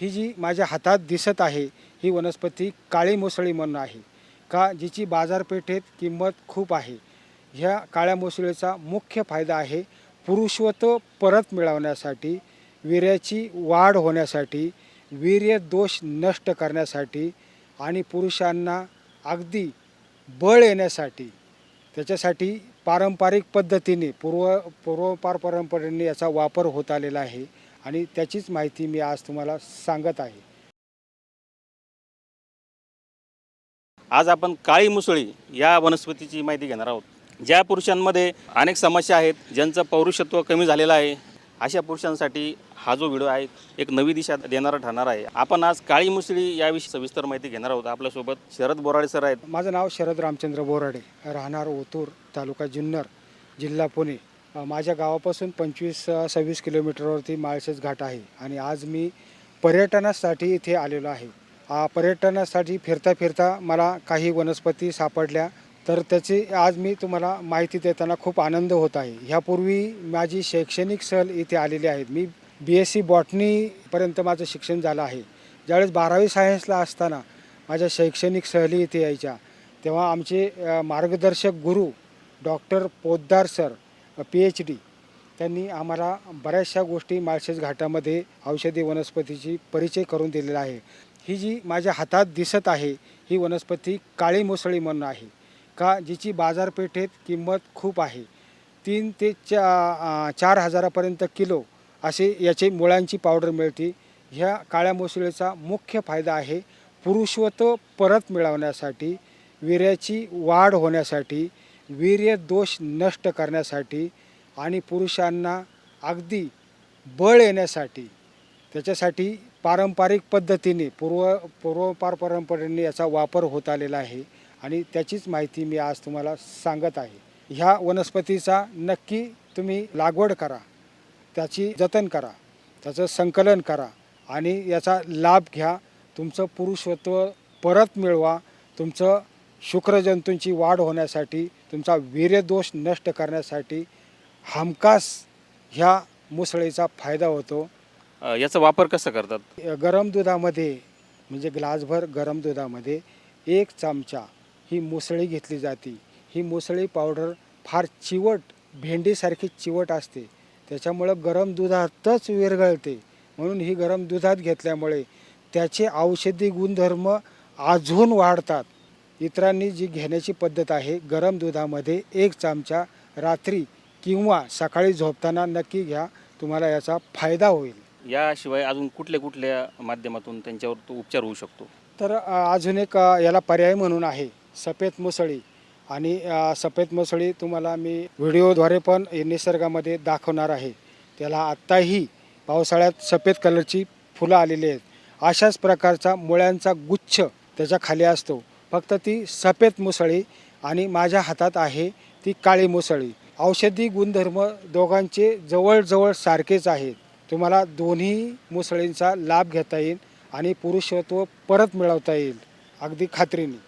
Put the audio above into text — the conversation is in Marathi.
ही जी माझ्या हातात दिसत आहे ही वनस्पती काळी मोसळी म्हणून आहे. का जिची बाजारपेठेत किंमत खूप आहे. ह्या काळ्या मोसळीचा मुख्य फायदा आहे पुरुषत्व परत मिळवण्यासाठी वीर्याची वाढ होण्यासाठी वीर्य दोष नष्ट करण्यासाठी आणि पुरुषांना अगदी बळ येण्यासाठी त्याच्यासाठी पारंपरिक पद्धतीने पूर्व पूर्वपार परंपरेने याचा वापर होत आलेला आहे आणि त्याचीच माहिती मी आज तुम्हाला सांगत आहे. आज आपण काळी मुसळी या वनस्पतीची माहिती घेणार आहोत. ज्या पुरुषांमध्ये अनेक समस्या आहेत ज्यांचं पौरुषत्व कमी झालेलं आहे अशा पुरुषांसाठी हा जो व्हिडिओ आहे एक नवी दिशा देणारा ठरणार आहे. आपण आज काळी मुसळी याविषयी सविस्तर माहिती घेणार आहोत आपल्यासोबत. शरद बोराडे सर आहेत. माझं नाव शरद रामचंद्र बोराडे. राहणार ओतूर तालुका जुन्नर जिल्हा पुणे. माझ्या गावापासून पंचवीस सव्वीस किलोमीटरवरती माळशेज घाट आहे आणि आज मी पर्यटनासाठी इथे आलेलो आहे. पर्यटनासाठी फिरता फिरता मला काही वनस्पती सापडल्या. तर त्याची आज मी तुम्हाला माहिती देताना खूप आनंद होत आहे. ह्यापूर्वी माझी शैक्षणिक सहल इथे आलेली आहेत. मी बी एस सी बॉटनीपर्यंत माझं शिक्षण झालं आहे. ज्यावेळेस बारावी सायन्सला असताना माझ्या शैक्षणिक सहली इथे यायच्या तेव्हा आमचे मार्गदर्शक गुरु doctor Poddar sir P H D त्यांनी आम्हाला बऱ्याचशा गोष्टी माळशेज घाटामध्ये औषधी वनस्पतीची परिचय करून दिलेला आहे. ही जी माझ्या हातात दिसत आहे ही वनस्पती काळी मुसळी म्हणून आहे. का जिची बाजारपेठेत किंमत खूप आहे. तीन ते चा चार हजारापर्यंत किलो असे याचे मुळांची पावडर मिळते. ह्या काळ्या मोसळीचा मुख्य फायदा आहे पुरुषत्व परत मिळवण्यासाठी वीर्याची वाढ होण्यासाठी वीर्य दोष नष्ट करण्यासाठी आणि पुरुषांना अगदी बळ येण्यासाठी. त्याच्यासाठी पारंपरिक पद्धतीने पूर्व पूर्वपार परंपरेने याचा वापर होत आलेला आहे. आणि त्याचीच माहिती मी आज तुम्हाला सांगत आहे. ह्या वनस्पतीचा नक्की तुम्ही लागवड करा त्याची जतन करा त्याचं संकलन करा आणि याचा लाभ घ्या. तुमचं पुरुषत्व परत मिळवा तुमचं शुक्रजंतूंची वाढ होण्यासाठी तुमचा वीर्यदोष नष्ट करण्यासाठी हमखास ह्या मुसळीचा फायदा होतो. याचा वापर कसा करतात? गरम दुधामध्ये म्हणजे ग्लासभर गरम दुधामध्ये एक चमचा ही मुसळी घेतली जाते. ही मुसळी पावडर फार चिवट भेंडीसारखी चिवट असते. त्याच्यामुळं गरम दुधातच विरघळते. म्हणून ही गरम दुधात घेतल्यामुळे त्याचे औषधी गुणधर्म अजून वाढतात. इतरांनी जी घेण्याची पद्धत आहे गरम दुधामध्ये एक चमचा रात्री किंवा सकाळी झोपताना नक्की घ्या. तुम्हाला याचा फायदा होईल. याशिवाय अजून कुठल्या कुठल्या माध्यमातून त्यांच्यावर तो उपचार होऊ शकतो? तर अजून एक याला पर्याय म्हणून आहे. सफेद मुसळी. आणि सफेद मुसळी तुम्हाला मी व्हिडिओद्वारे पण निसर्गामध्ये दाखवणार आहे. त्याला आत्ताही पावसाळ्यात सफेद कलरची फुलं आलेली आहेत. अशाच प्रकारचा मुळ्यांचा गुच्छ त्याच्याखाली असतो. फक्त ती सफेद मुसळी आणि माझ्या हातात आहे ती काळी मुसळी. औषधी गुणधर्म दोघांचे जवळजवळ सारखेच आहेत. तुम्हाला दोन्ही मुसळींचा लाभ घेता येईल आणि पुरुषत्व परत मिळवता येईल. अगदी खात्रीने.